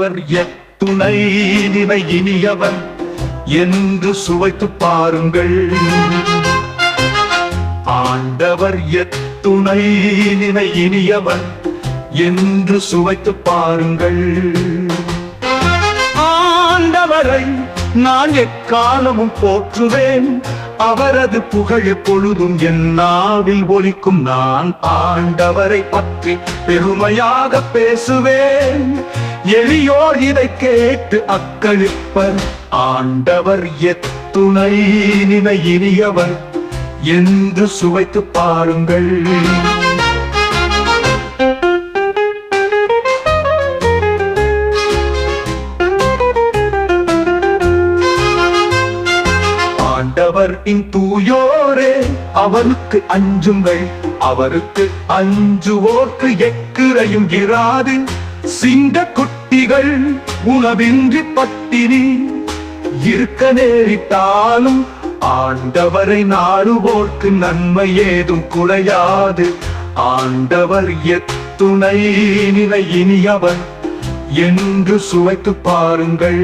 ஆண்டவர் எத்துணை நினை இனியவர் என்று சுவைத்து பாருங்கள். ஆண்டவர் எத்துணை நினை இனியவர் என்று சுவைத்து பாருங்கள். ஆண்டவரை நான் எக்காலமும் போற்றுவேன். அவரது புகழ் எப்பொழுதும் என் நாவில் ஒலிக்கும் நான் ஆண்டவரை பற்றி பெருமையாக பேசுவேன். எளியோர் இதை கேட்டு அக்களிப்பர் ஆண்டவர் எத்துணை நினை இனியவர் என்று சுவைத்து பாருங்கள். ஆண்டவர் இன் தூயோரே அவருக்கு அஞ்சுங்கள். அவருக்கு அஞ்சுவோர்க்கு எக்கிரையும் இராது. சிங்க பட்டிகள் உணவின்றி பட்டினி இருக்க நேரிட்டாலும் ஆண்டவரை நாடுவோர்க்கு நன்மை ஏதும் குறையாது. ஆண்டவர் எத்துணை நிலை இனியவர் என்று சுவைத்து பாருங்கள்.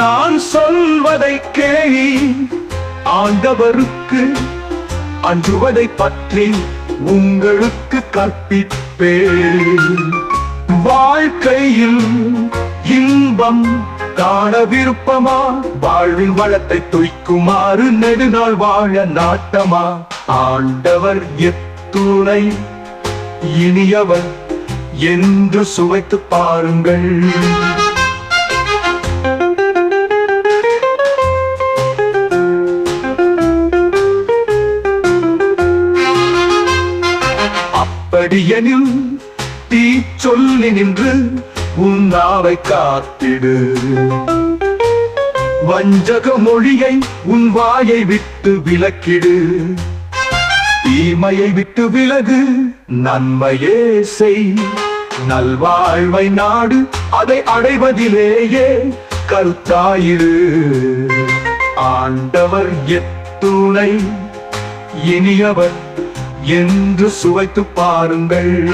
நான் சொல்வதை கேளி. ஆண்டவருக்கு அஞ்சுவதை பற்றி உங்களுக்கு கற்பிப்பேன். வாழ்க்கையில் இன்பம் காண விருப்பமா? வாழ்வின் வளத்தை துய்க்குமாறு நெடுநாள் வாழ நாட்டமா? ஆண்டவர் எத்துணை இனியவர் என்று சுவைத்து பாருங்கள். அப்படியெனில் தீ சொல்லி நின்று உன் நாவை காத்திடு. வஞ்சக மொழியை உன் வாயை விட்டு விலக்கிடு. தீமையை விட்டு விலகு நன்மையே செய். நல்வாழ்வை நாடு அதை அடைவதிலேயே கருத்தாயிரு. ஆண்டவர் எத்துணை இனியவர் என்று சுவைத்து பாருங்கள்.